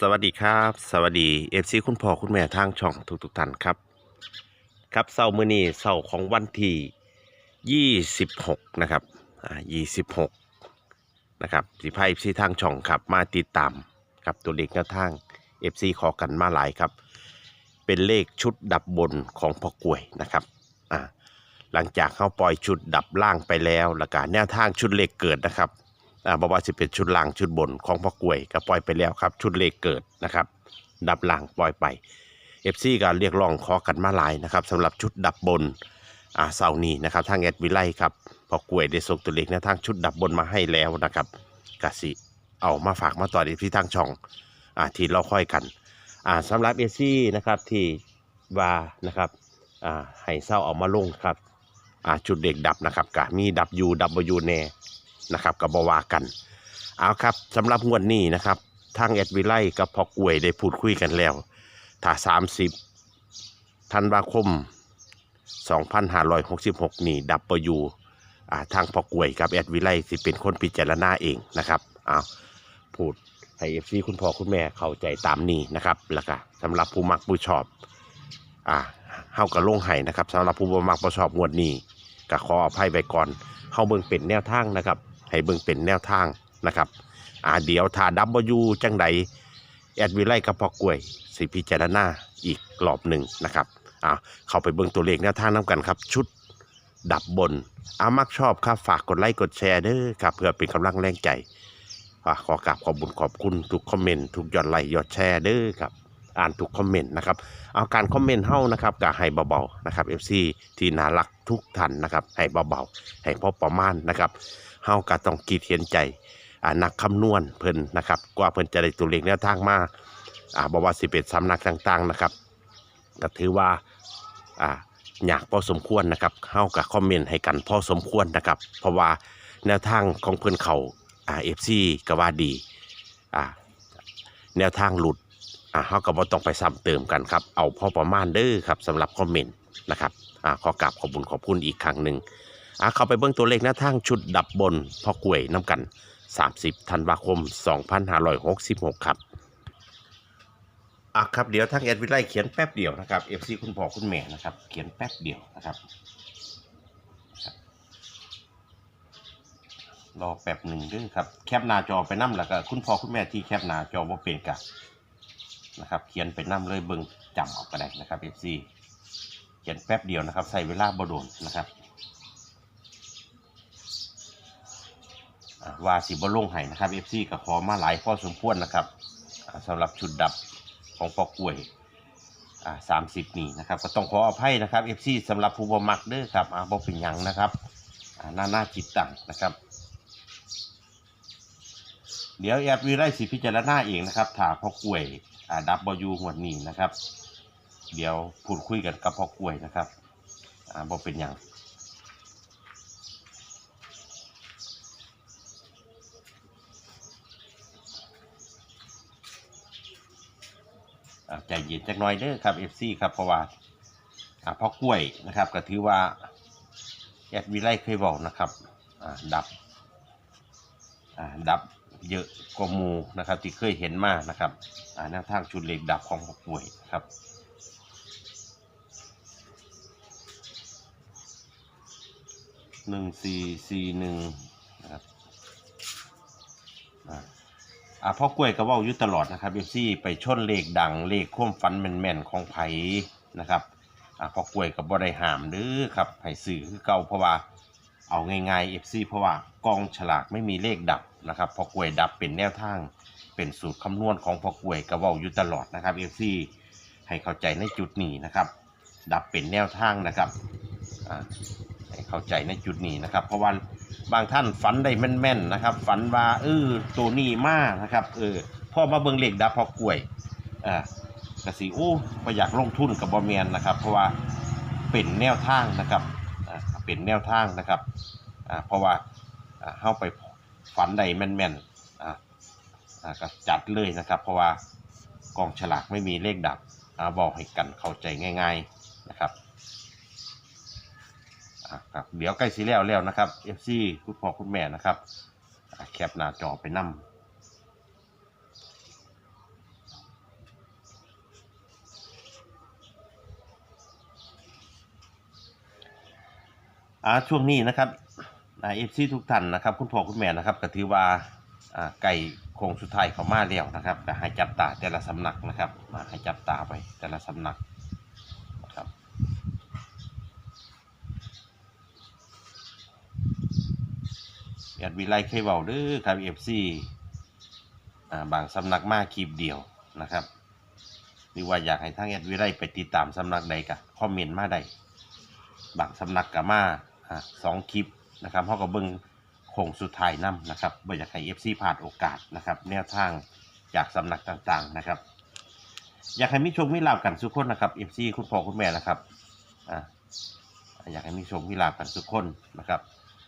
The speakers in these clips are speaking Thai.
สวัสดีครับ สวัสดีเอฟซีคุณพ่อคุณแม่ทางช่องทุกทุกท่านครับ ครับเสาร์มื้อนี้เสาร์ของวันที่ 26 นะครับอ่า26 นะครับสีไพ่เอฟซีทางช่องครับมาติดตามกับตัวเลขแนวทาง FC ขอกันมาหลายครับ เป็นเลขชุดดับบนของพ่อกล้วยนะครับอ่าหลังจากเขาปล่อยชุดดับล่างไปแล้วแล้วก็แนวทางชุดเลขเกิดนะครับ อ่าบอกว่าจะเป็นชุดล่างชุดบนของพ่อกล้วยก็ปล่อยไปแล้วครับ ชุดเลขเกิดนะครับ ดับล่างปล่อยไปเอฟซีก็เรียกร้องขอกันมาหลายนะครับสำหรับชุดดับบนอ่าเสาร์นี้นะครับทางแอดวิไลครับพ่อกล้วยได้ส่งตัวเลขแนวทางชุดดับบนมาให้แล้วนะครับกสิเอามาฝากมาต่อที่ทางช่องอ่าที่เราค่อยกันอ่าสำหรับเอฟซีนะครับที่ว่านะครับอ่าให้เศร้าเอามาลงครับอ่าจุดเด็กดับนะครับก็มีดับยูดับยูแน่ นะครับกับบวากัน เอาครับสำหรับงวดนี้นะครับทางแอดวิไลกับพอกวยได้พูดคุยกันแล้วถ้า30ธันวาคม 2566 นี่ดับเบิลยูทางพอกวยกับแอดวิไลสิเป็นคนพิจารณาเองนะครับเอาพูดให้เอฟซีคุณพ่อคุณแม่เข้าใจตามนี้นะครับแล้วก็สำหรับผู้มักผู้ชอบอ่าเฮากับลงไห้นะครับสำหรับผู้บ่มักผู้ชอบงวดนี้ก็ขออภัยไปก่อนเฮาเบิ่งเป็นแนวทางนะครับ ให้เบิ่งเป็นแนวทางนะครับอ่าเดี๋ยวถ้าดับเบิลยูจังใดแอดวิไลกับพ่อกล้วยสิพิจารณาอีกกรอบหนึ่งนะครับอ่าเข้าไปเบิ่งตัวเลขแนวทางน้ำกันครับ ชุดดับบนอามักชอบครับฝากกดไลค์กดแชร์เด้อครับเพื่อเป็นกำลังแรงใจขอกราบขอบบุญขอบคุณทุกคอมเมนต์ทุกยอดไลค์ยอดแชร์เด้อครับ อ่านทุกคอมเมนต์นะครับเอาการคอมเมนต์เฮ้านะครับก็ให้เบาๆนะครับ FC ที่น่ารักทุกท่านนะครับให้เบาๆให้พอประมาณนะครับเฮาก็ต้องกีดเห็นใจอ่านักคำนวณเพิ่นนะครับกว่าเพิ่นจะได้ตัวเลขแนวทางมาอ่าบอกว่าสิบเป็นสำนักต่างๆนะครับก็ถือว่าอ่าอยากพอสมควรนะครับเฮากับคอมเมนต์ให้กันพอสมควรนะครับ เพราะว่าแนวทางของเพิ่นเขาอ่า FC ก็ว่าดีอ่าแนวทางหลุด อ่าเขาก็บ่ต้องไปซ้ำเติมกันครับ เอาพอประมาณเด้อครับสำหรับคอมเมนต์นะครับอ่าขอกราบขอบคุณขอบคุณอีกครั้งหนึ่งอ่าเข้าไปเบิ่งตัวเลขหน้าทางชุดดับบนพ่อกล้วยน้ำกัน 30ธันวาคม 2566 ครับอะครับเดี๋ยวทางแอดวิไลเขียนแป๊บเดียวนะครับ FC คุณพ่อคุณแม่นะครับ เขียนแป๊บเดียวนะครับรอแป๊บหนึ่งด้วยครับ แคปหน้าจอไปนั่แล้วก็คุณพ่อคุณแม่ที่แคปหน้าจอว่าเป็นกับ นะครับ เขียนไปน้ำเลยเบิ่งจำเอาก็ได้นะครับ FC เขียนแป๊บเดียวนะครับใส่เวลาบ่โดนนะครับอ่าว่าสิบลงให้นะครับ FC ก็ขอมาหลายพอสมควรนะครับสำหรับชุดดับของปอกล้วยสามสิบนี่นะครับ ก็ต้องขออภัยนะครับ FC สำหรับผู้บมักเด้อครับอาบ่เป็นยังนะครับอ่าหน้าหน้าจิตตังนะครับ เดี๋ยวแอดวีไลสิพิจารณาเองนะครับถาพ่อกล้วย อ่าดับบยูหัวดนี้นะครับ เดี๋ยวพูดคุยกันกับพ่อกล้วยนะครับอ่าบ่เป็นอย่างใจเย็นจักหน่อยเด้อครับ FC ครับเพราะว่าอ่าพ่อกล้วยนะครับ ก็ถือว่าแอดวีไลเคยบอกนะครับอ่าดับอ่าดับ เยอะกว่าหมูนะครับ ที่เคยเห็นมานะครับอ่าแนวทางชุดเหล็กดับของผู้ป่วยครับหนึ่งสี่สี่หนึ่งนะครับอ่าพ่อกล้วยก็ว่าอยู่ตลอดนะครับเอฟซีไปชนเลขดังเลขข่มฟันแม่นๆของไผ่นะครับอ่าพ่อกล้วยกับบ่ได้หามเด้อครับไผ่สื่อคือเก่าเพราะว่า เอาง่ายๆ FC เพราะว่ากองฉลากไม่มีเลขดับนะครับพอกล้วยดับเป็นแนวทาง เป็นสูตรคำนวณของพอกล้วยกระเว้าอยู่ตลอดนะครับ FC ให้เข้าใจในจุดนี้นะครับ ดับเป็นแนวทางนะครับให้เข้าใจในจุดนี้นะครับ เพราะว่าบางท่านฝันได้แม่นๆนะครับ ฝันว่าเออตัวนี้มากนะครับเออพ่อมาเบิ่งเลขดับพอกล้วยอ่ากสิโอ้ก็อยากลงทุนกับบอเมียนนะครับ เพราะว่าเป็นแนวทางนะครับ เป็นแนวทางนะครับเพราะว่าเข้าไปฝันใดแม่นๆอ่าอ่าก็จัดเลยนะครับ เพราะว่ากองฉลากไม่มีเลขดับอบอกให้กันเข้าใจง่าย ๆนะครับครับเดี๋ยวใกล้สิแล้วแล้วนะครับ FC คุณพ่อคุณแม่นะครับแคปหน้าจอไปนำ อ่าช่วงนี้นะครับเอฟซีทุกท่านนะครับ คุณพ่อคุณแม่นะครับก็ถือว่าอ่าไก่โคงสุดท้ายเขามาแล้วนะครับก็ให้จับตาแต่ละสำนักนะครับมาให้จับตาไปแต่ละสำนักนะครับอยาดวิไลเคเบาเด้อครับเอฟซีบางสำนักมาคลิปเดียวนะครับหรือว่าอยากให้ทางแอดวิไลไปติดตามสำนักใดก็คอมเมนต์มาได้บางสำนักก็มา อ่าสองคลิปนะครับเขาก็เบิ่งโค้งสุดท้ายนํนะครับบ่อยากให้ FC พลาดโอกาสนะครับแนวทางจากสำนักต่างๆนะครับ อยากให้มีชคมีลาบกันทุกคนนะครับ FC คุณพ่อคุณแม่นะครับอ่าอยากให้มีชคมีลาบกันทุกคนนะครับ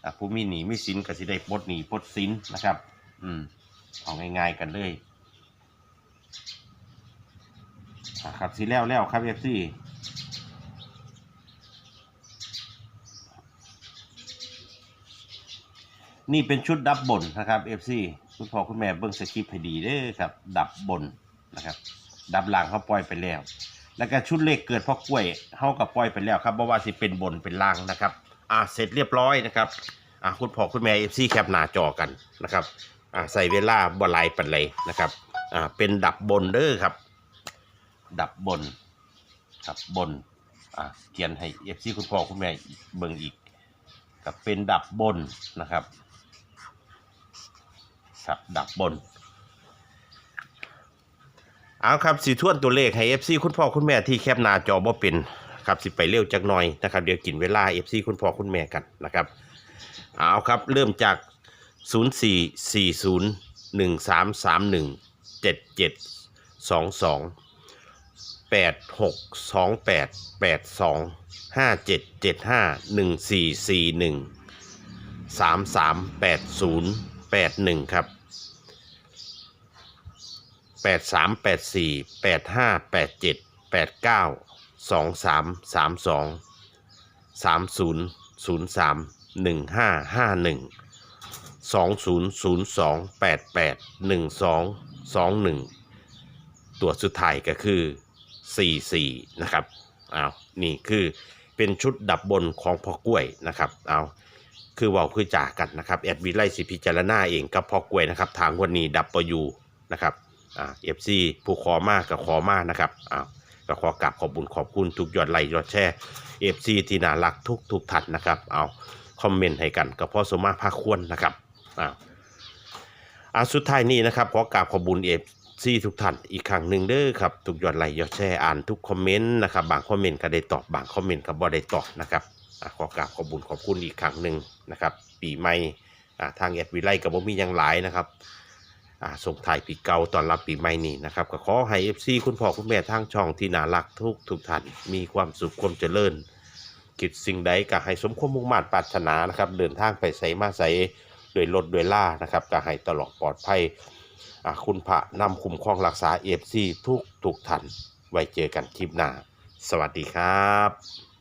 อ่าผู้มีหนี้มีสินก็สิได้ปลดหนีปลดสินนะครับ อืมเอาง่ายๆกันเลยอ่าครับสิแล้วแล้วครับ FC นี่เป็นชุดดับบนนะครับ FC คุณพ่อคุณแม่เบิ้งสคริปต์ให้ดีเด้อครับ ดับบนนะครับ ดับหลังเขาปล่อยไปแล้ว แล้วก็ชุดเลขเกิดพ่อกล้วยเขาก็ปล่อยไปแล้วครับบ่ว่าสิเป็นบนเป็นล่างนะครับ อ่าเสร็จเรียบร้อยนะครับอ่าคุณพ่อคุณแม่ FC แคปหน้าจอกันนะครับอ่าใส่เวลาบลายปันเลยนะครับอ่าเป็นดับบนเด้อครับ ดับบนครับบนอ่าเขียนให้ FC คุณพ่อคุณแม่เบิ่งอีกกับเป็นดับบนนะครับ ครับดับบน เอาครับสีทวนตัวเลขให้ FC คุณพ่อคุณแม่ที่แคปหน้าจอบ่เป็นครับสิไปเร็วจักหน่อยนะครับเดี๋ยวกินเวลา FC คุณพ่อคุณแม่กันนะครับเอาครับเริ่มจาก 0 4 4 0 1 3 3 1 7 7 2 2 8 6 2 8 8 2 5 7 7 5 1 4 4 1 3 3 8 0 8 1 ครับ แปดสามแปดสี่แปดห้าแปดเจ็ดแปดเก้าสองสามสามสองสามศูนย์ศูนย์สามหนึ่งห้าห้าหนึ่งสองศูนย์ศูนย์สองแปดแปดหนึ่งสองสองหนึ่งตัวสุดท้ายก็คือสี่สี่นะครับเอานี่คือเป็นชุดดับบนของพ่อกล้วยนะครับเอาคือว่าคือจากันนะครับแอดวิไลสิพิจารณาเองกับพ่อกล้วยนะครับทางวันนี้ดับประยูนะครับ อ่าเอฟซีผู้ขอมากกับขอมากนะครับอ้าวก็ขอกราบขอบบุญขอบคุณทุกยอดไลค์ยอดแชร์เอฟซีที่น่ารักทุกทุกท่านนะครับเอาคอมเมนต์ให้กันกับพ่อสมมาภาคควรนะครับอ้าวอาสุดท้ายนี้นะครับขอกราบขอบบุญเอฟซีทุกท่านอีกครั้งหนึ่งเด้อครับทุกยอดไลค์ยอดแชร์อ่านทุกคอมเมนต์นะครับบางคอมเมนต์ก็ได้ตอบบางคอมเมนต์ก็บ่ได้ตอบนะครับอะขอกราบขอบบุญขอบคุณอีกครั้งหนึ่งนะครับ ปีใหม่อ่าทางแอดวิไลกับบ่มีหยังหลายนะครับ อ่าส่งถ่ายปีเก่าตอนรับปีใหม่นี้นะครับก็ขอให้เอฟซีคุณพ่อคุณแม่ทางช่องที่น่ารักทุกทุกท่านมีความสุขความเจริญกิจสิ่งใดก็ให้สมความมุ่งมั่นปรารถนานะครับ เดินทางไปใส่มาใส่โดยรถโดยล่านะครับก็ให้ตลอดปลอดภัยอ่าคุณพระนำคุ้มครองรักษาเอฟซีทุกทุกท่านไว้เจอกันคลิปหน้า สวัสดีครับ